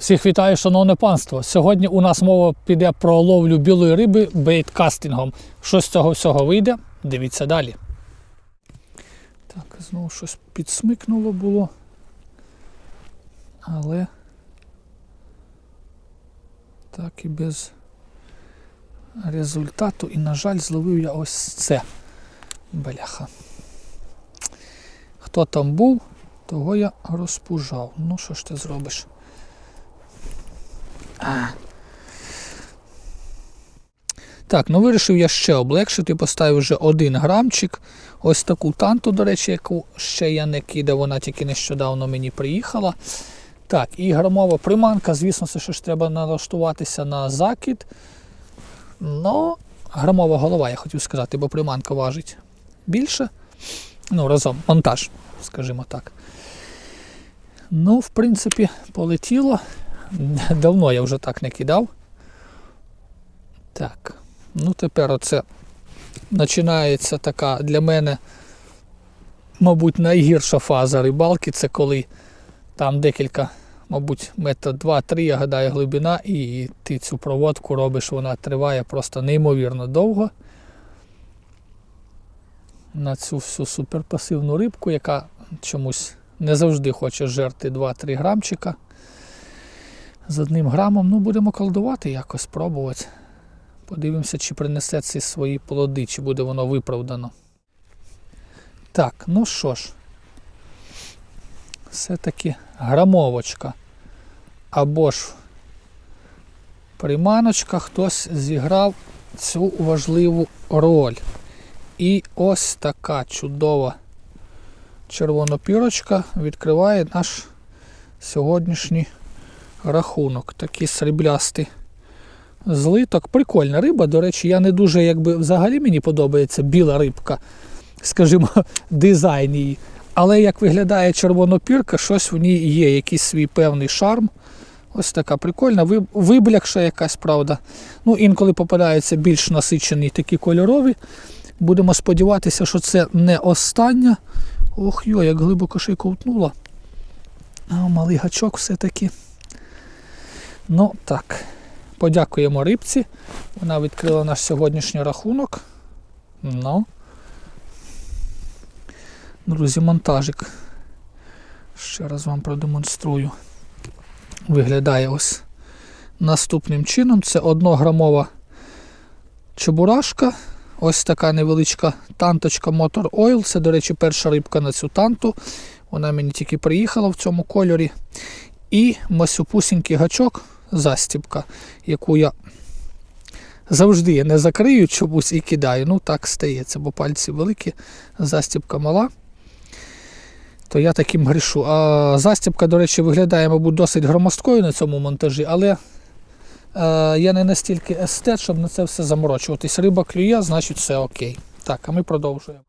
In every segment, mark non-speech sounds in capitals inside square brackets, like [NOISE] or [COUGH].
Всіх вітаю, шановне панство. Сьогодні у нас мова піде про ловлю білої риби бейткастингом. Що з цього всього вийде? Дивіться далі. Так, знову щось підсмикнуло було. Але так і без результату. І, на жаль, зловив я ось це. Бляха. Хто там був, того я розпужав. Ну, що ж ти зробиш? Так, ну вирішив я ще облегшити, поставив вже один грамчик. Ось таку танту, до речі, яку ще я не кидав, вона тільки нещодавно мені приїхала. Так, і грамова приманка, звісно, це що ж треба налаштуватися на закид. Ну, грамова голова, я хотів сказати, бо приманка важить більше. Ну, разом, монтаж, скажімо так. Ну, в принципі, полетіло. [LAUGHS] Давно я вже так не кидав. Так. Ну, тепер оце починається така для мене, мабуть, найгірша фаза рибалки. Це коли там декілька, мабуть, метр два-три, я гадаю, глибина, і ти цю проводку робиш, вона триває просто неймовірно довго. На цю всю суперпасивну рибку, яка чомусь не завжди хоче жерти 2-3 грамчика з одним грамом. Ну, будемо колдувати якось, пробувати. Подивимося, чи принесе ці свої плоди, чи буде воно виправдано. Так, ну що ж, все-таки грамовочка. Або ж приманочка, хтось зіграв цю важливу роль. І ось така чудова червонопірочка відкриває наш сьогоднішній рахунок. Такий сріблястий злиток. Прикольна риба. До речі, я не дуже якби взагалі мені подобається біла рибка, скажімо, [LAUGHS] дизайн її. Але як виглядає червонопірка, щось в ній є, якийсь свій певний шарм. Ось така прикольна, виблякша якась, правда. Ну, інколи попадаються більш насичені такі кольорові. Будемо сподіватися, що це не остання. Ох йо, як глибоко ще й ковтнула. А, малий гачок все-таки. Ну так. Подякуємо рибці. Вона відкрила наш сьогоднішній рахунок. Ну. Друзі, монтажик. Ще раз вам продемонструю. Виглядає ось наступним чином. Це однограмова чебурашка. Ось така невеличка танточка Motor Oil. Це, до речі, перша рибка на цю танту. Вона мені тільки приїхала в цьому кольорі. І масюпусінький гачок, застібка, яку я завжди не закрию чомусь і кидаю. Ну так стається, бо пальці великі, застібка мала. То я таким грішу. А застібка, до речі, виглядає, мабуть, досить громоздкою на цьому монтажі, але е, я не настільки естет, щоб на це все заморочуватись. Риба клює, значить все окей. Так, а ми продовжуємо.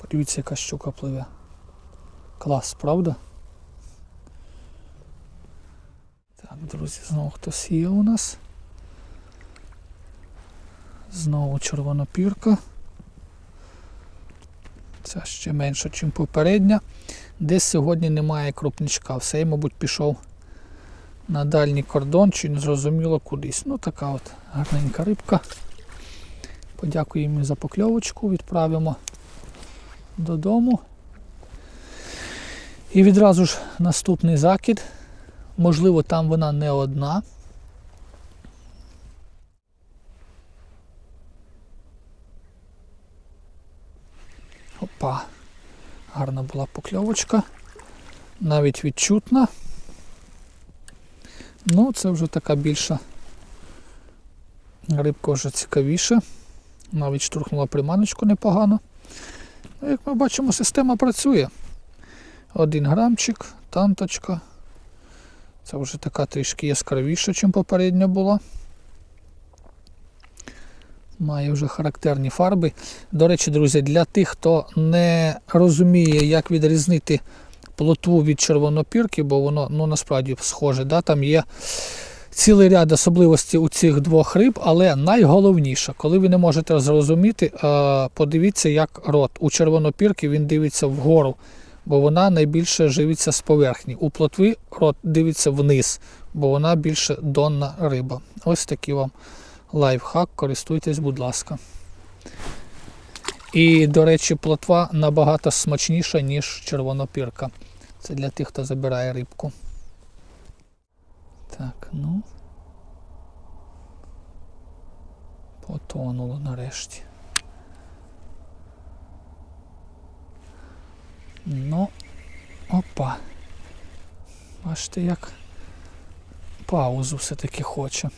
Подивіться, яка щука пливе. Клас, правда? Так, друзі, знову хтось є у нас. Знову червонопірка. Ця ще менша, ніж попередня. Десь сьогодні немає крупничка. Все, мабуть, пішов на дальній кордон, чи не зрозуміло кудись. Ну, така от гарненька рибка. Подякуємо за покльовочку, відправимо додому. І відразу ж наступний закид. Можливо, там вона не одна. Опа. Гарна була покльовочка. Навіть відчутна. Ну, це вже така більша рибка вже цікавіша. Навіть штурхнула приманочку непогано. Ну, як ми бачимо, система працює. Один грамчик, танточка. Це вже така трішки яскравіша, ніж попередня була. Має вже характерні фарби. До речі, друзі, для тих, хто не розуміє, як відрізнити плотву від червонопірки, бо воно ну, насправді схоже, да? там є цілий ряд особливостей у цих двох риб, але найголовніше, коли ви не можете зрозуміти, е, подивіться, як рот. У червонопірки він дивиться вгору. Бо вона найбільше живиться з поверхні. У плотви рот дивиться вниз, бо вона більше донна риба. Ось такий вам лайфхак, користуйтесь, будь ласка. І, до речі, плотва набагато смачніша, ніж червонопірка. Це для тих, хто забирає рибку. Так, ну. Потонуло нарешті. Ну, опа. Бачите, як паузу все-таки хоче.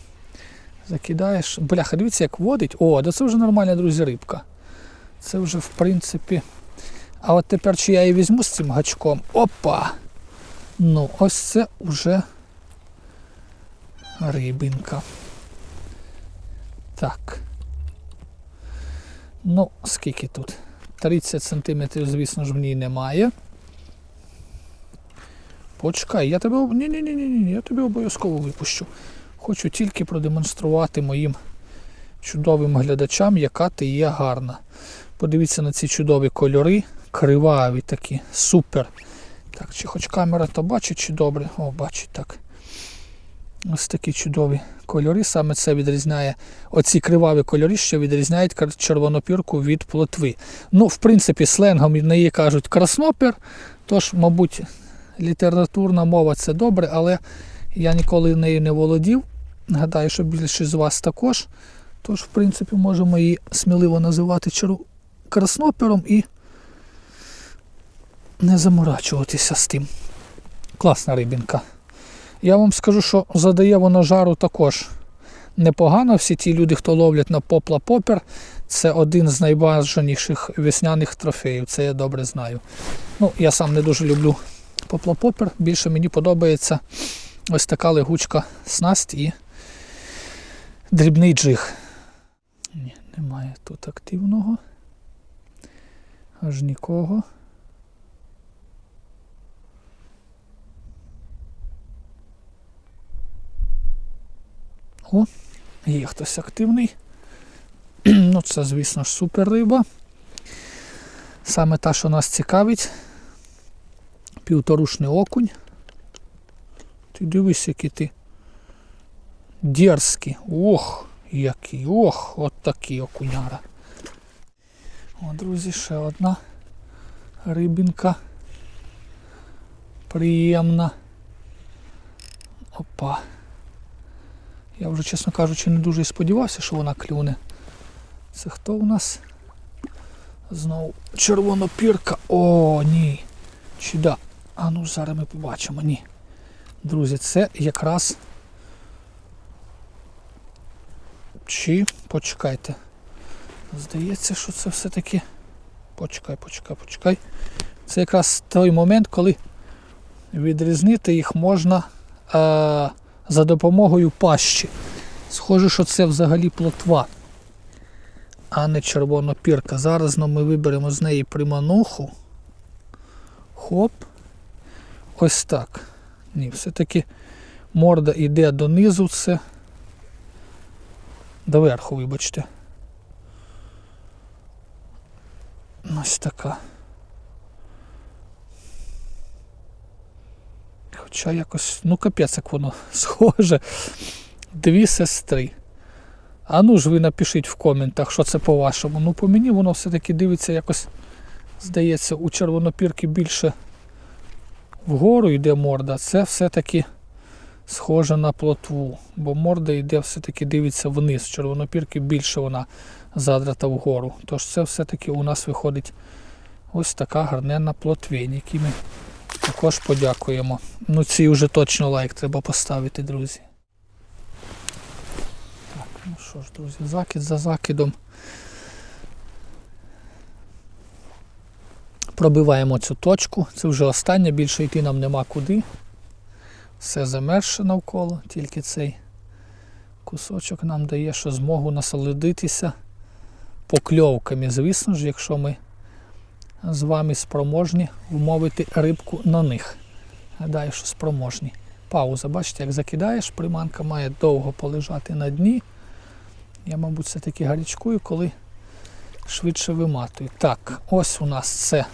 Закидаєш. Бляха, дивіться, як водить. О, да це вже нормальна, друзі, рибка. Це вже, в принципі. А от тепер чи я її візьму з цим гачком. Опа! Ну, ось це вже рибинка. Так. Ну, скільки тут? 30 см, звісно ж, в ній немає. Почекай, я тебе. об- Ні-ні-ні, ні, я тебе обов'язково випущу. Хочу тільки продемонструвати моїм чудовим глядачам, яка ти є гарна. Подивіться на ці чудові кольори, криваві такі, супер. Так, чи хоч камера то бачить, чи добре? О, бачить так. Ось такі чудові кольори. Саме це відрізняє оці криваві кольори, що відрізняють червонопірку від плотви. Ну, в принципі, сленгом неї кажуть краснопір, тож, мабуть, літературна мова це добре, але я ніколи нею не володів. Гадаю, що більшість з вас також. Тож, в принципі, можемо її сміливо називати черв... краснопіром і не заморачуватися з тим. Класна рибінка. Я вам скажу, що задає вона жару також непогано. Всі ті люди, хто ловлять на попла попер, це один з найбажаніших весняних трофеїв. Це я добре знаю. Ну, я сам не дуже люблю попла попер. Більше мені подобається ось така легучка снасть і дрібний джиг. Ні, немає тут активного. Аж нікого. О, є хтось активний. [CLEARS THROAT] ну, це, звісно ж, супер риба. Саме та, що нас цікавить. Півторушний окунь. Ти дивись, який ти. Дерзкий. Ох, який. Ох, от такий окуняра. О, друзі, ще одна рибінка. Приємна. Опа. Я вже, чесно кажучи, не дуже сподівався, що вона клюне. Це хто у нас? Знову червонопірка. О, ні. Чи да? А ну зараз ми побачимо. Ні. Друзі, це якраз. Чи почекайте. Здається, що це все-таки. Почекай, почекай, почекай. Це якраз той момент, коли відрізнити їх можна. Е- за допомогою пащі. Схоже, що це взагалі плотва, а не червонопірка. Зараз ну, ми виберемо з неї примануху. Хоп. Ось так. Ні, все-таки морда йде донизу, це доверху, вибачте. Ось така. Хоча якось, ну капець, як воно [LAUGHS] схоже. Дві сестри. А ну ж ви напишіть в коментах, що це по-вашому. Ну по мені воно все-таки дивиться якось, здається, у червонопірки більше вгору йде морда. Це все-таки схоже на плотву. Бо морда йде все-таки дивиться вниз. Червонопірки більше вона задрата вгору. Тож це все-таки у нас виходить ось така гарненна плотвень, який ми також подякуємо. Ну ці вже точно лайк треба поставити, друзі. Так, ну що ж, друзі, закид за закидом. Пробиваємо цю точку. Це вже остання, більше йти нам нема куди. Все замерше навколо, тільки цей кусочок нам дає, що змогу насолодитися покльовками. Звісно ж, якщо ми з вами спроможні вмовити рибку на них. Гадаю, що спроможні. Пауза, бачите, як закидаєш, приманка має довго полежати на дні. Я, мабуть, все-таки гарячкую, коли швидше виматую. Так, ось у нас це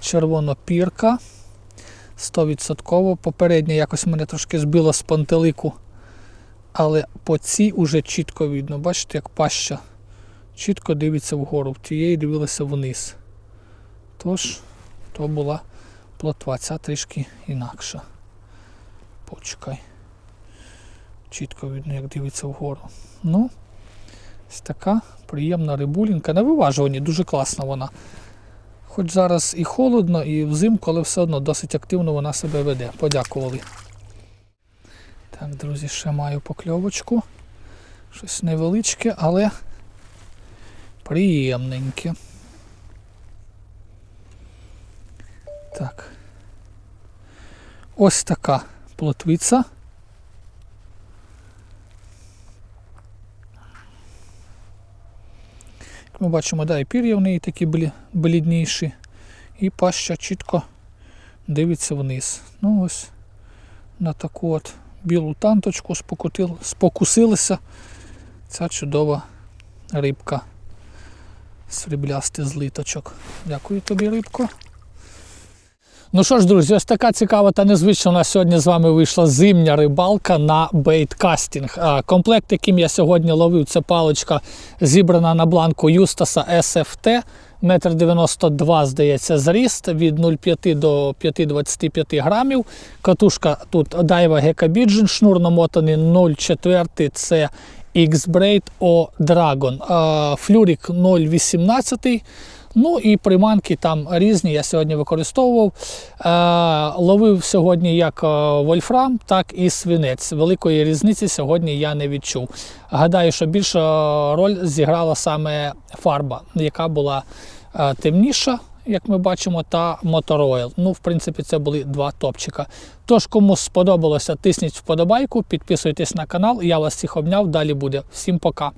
червонопірка. 100%. Попереднє якось мене трошки збило з пантелику. Але по цій уже чітко видно. Бачите, як паща чітко дивиться вгору. В тієї дивилася вниз. Тож, то була плотва, ця трішки інакша. Почекай. Чітко видно, як дивиться вгору. Ну, ось така приємна рибулінка. На виважуванні дуже класна вона. Хоч зараз і холодно, і взимку, але все одно досить активно вона себе веде. Подякували. Так, друзі, ще маю покльовочку. Щось невеличке, але приємненьке. Так. Ось така плотвиця. Ми бачимо, да, і пір'я в неї такі блідніші, і паща чітко дивиться вниз. Ну ось на таку от білу танточку спокусилася ця чудова рибка. Сріблястий злиточок. Дякую тобі, рибко. Ну що ж, друзі, ось така цікава та незвична у нас сьогодні з вами вийшла зимня рибалка на бейткастінг. Комплект, яким я сьогодні ловив, це паличка зібрана на бланку Юстаса SFT. Метр 92, здається, зріст від 0,5 до 5,25 грамів. Катушка тут Daiwa Gekabijin, шнур намотаний 0,4 це X-Braid O Dragon. А, Флюрик 0,18. Ну і приманки там різні, я сьогодні використовував. Е, ловив сьогодні як е, вольфрам, так і свинець. Великої різниці сьогодні я не відчув. Гадаю, що більша роль зіграла саме фарба, яка була е, темніша, як ми бачимо, та Motoroil. Ну, в принципі, це були два топчика. Тож, кому сподобалося, тисніть вподобайку, підписуйтесь на канал. Я вас всіх обняв. Далі буде. Всім пока.